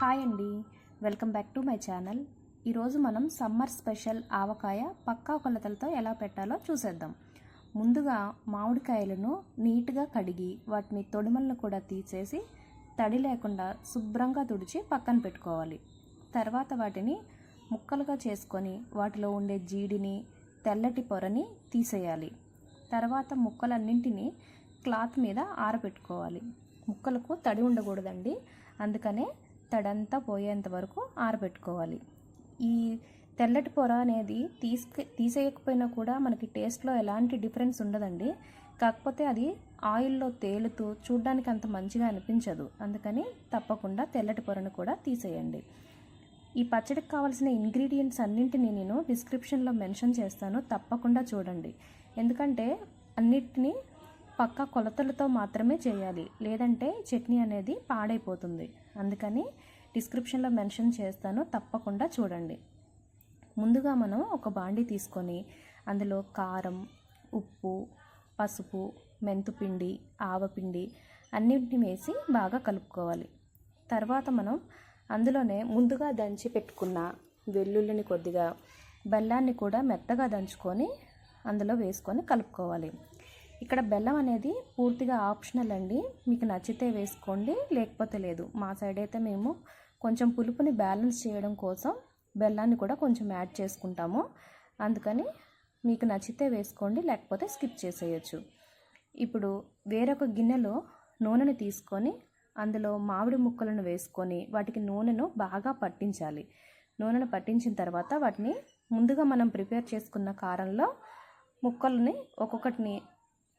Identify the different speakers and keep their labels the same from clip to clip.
Speaker 1: Hi అండి. Welcome back to my channel. ఈరోజు మనం సమ్మర్ స్పెషల్ ఆవకాయ పక్కా కొలతలతో ఎలా పెట్టాలో చూసేద్దాం. ముందుగా మామిడికాయలను నీట్గా కడిగి వాటిని తొడిమలను కూడా తీసేసి తడి లేకుండా శుభ్రంగా తుడిచి పక్కన పెట్టుకోవాలి. తర్వాత వాటిని ముక్కలుగా చేసుకొని వాటిలో ఉండే జీడిని తెల్లటి పొరని తీసేయాలి. తర్వాత ముక్కలన్నింటినీ క్లాత్ మీద ఆరబెట్టుకోవాలి ముక్కలకు తడి ఉండకూడదండి. అందుకనే తడంతా పోయేంత వరకు ఆరబెట్టుకోవాలి. ఈ తెల్లటి పొర అనేది తీసుకు తీసేయకపోయినా కూడా మనకి టేస్ట్లో ఎలాంటి డిఫరెన్స్ ఉండదండి. కాకపోతే అది ఆయిల్లో తేలుతూ చూడ్డానికి అంత మంచిగా అనిపించదు. అందుకని తప్పకుండా తెల్లటి పొరను కూడా తీసేయండి. ఈ పచ్చడికి కావాల్సిన ఇంగ్రీడియంట్స్ అన్నింటినీ నేను డిస్క్రిప్షన్లో మెన్షన్ చేస్తాను. తప్పకుండా చూడండి. ఎందుకంటే అన్నిటినీ పక్క కొలతలతో మాత్రమే చేయాలి. లేదంటే చట్నీ అనేది పాడైపోతుంది. అందుకని డిస్క్రిప్షన్లో మెన్షన్ చేస్తాను. తప్పకుండా చూడండి. ముందుగా మనం ఒక బాండి తీసుకొని అందులో కారం ఉప్పు పసుపు మెంతుపిండి ఆవపిండి అన్నింటిని వేసి బాగా కలుపుకోవాలి. తర్వాత మనం అందులోనే ముందుగా దంచి పెట్టుకున్న వెల్లుల్లిని కొద్దిగా బెల్లాన్ని కూడా మెత్తగా దంచుకొని అందులో వేసుకొని కలుపుకోవాలి. ఇక్కడ బెల్లం అనేది పూర్తిగా ఆప్షనల్ అండి. మీకు నచ్చితే వేసుకోండి లేకపోతే లేదు. మా సైడ్ అయితే మేము కొంచెం పులుపుని బ్యాలెన్స్ చేయడం కోసం బెల్లాన్ని కూడా కొంచెం యాడ్ చేసుకుంటాము. అందుకని మీకు నచ్చితే వేసుకోండి లేకపోతే స్కిప్ చేసేయచ్చు. ఇప్పుడు వేరొక గిన్నెలో నూనెను తీసుకొని అందులో మామిడి ముక్కలను వేసుకొని వాటికి నూనెను బాగా పట్టించాలి. నూనెను పట్టించిన తర్వాత వాటిని ముందుగా మనం ప్రిపేర్ చేసుకున్న కారంలో ముక్కల్ని ఒక్కొక్కటిని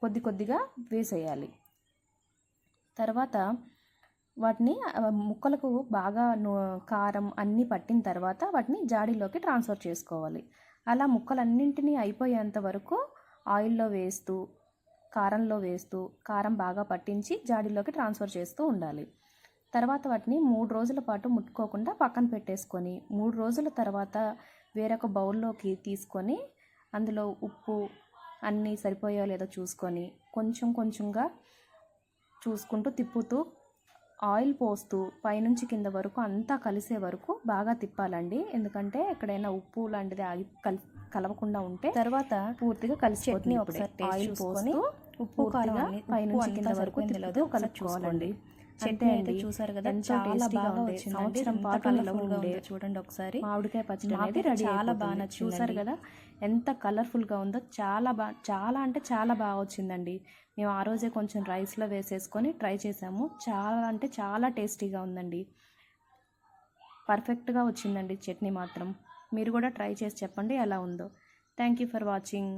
Speaker 1: కొద్ది కొద్దిగా వేసేయాలి. తర్వాత వాటిని ముక్కలకు బాగా కారం అన్నీ పట్టిన తర్వాత వాటిని జాడీలోకి ట్రాన్స్ఫర్ చేసుకోవాలి. అలా ముక్కలన్నింటినీ అయిపోయేంత వరకు ఆయిల్లో వేస్తూ కారంలో వేస్తూ కారం బాగా పట్టించి జాడీలోకి ట్రాన్స్ఫర్ చేస్తూ ఉండాలి. తర్వాత వాటిని మూడు రోజుల పాటు ముట్టుకోకుండా పక్కన పెట్టేసుకొని మూడు రోజుల తర్వాత వేరొక బౌల్లోకి తీసుకొని అందులో ఉప్పు అన్నీ సరిపోయో లేదో చూసుకొని కొంచెం కొంచెంగా చూసుకుంటూ తిప్పుతూ ఆయిల్ పోస్తూ పైనుంచి కింద వరకు అంతా కలిసే వరకు బాగా తిప్పాలండి. ఎందుకంటే ఎక్కడైనా ఉప్పు లాంటిది ఆగి కల్ కలవకుండా ఉంటే తర్వాత పూర్తిగా కలిసి చట్నీ ఒకసారి ఆయిల్ పోసుకొని ఉప్పు కారం పైనుంచి కింద వరకు తిప్పుతూ కలుపుకోవాలండి. చట్నీ అయితే చూసారు కదా చాలా బాగా వచ్చింది సంవత్సరం పాటు కలర్ఫుల్గా ఉంది చూడండి ఒకసారి. మామిడికాయ పచ్చడి అనేది చాలా బాగా నచ్చింది చూసారు కదా ఎంత కలర్ఫుల్గా ఉందో చాలా బాగా చాలా అంటే చాలా బాగా వచ్చిందండి. మేము ఆ రోజే కొంచెం రైస్లో వేసేసుకొని ట్రై చేసాము. చాలా అంటే చాలా టేస్టీగా ఉందండి. పర్ఫెక్ట్గా వచ్చిందండి చట్నీ మాత్రం. మీరు కూడా ట్రై చేసి చెప్పండి ఎలా ఉందో. Thank you for watching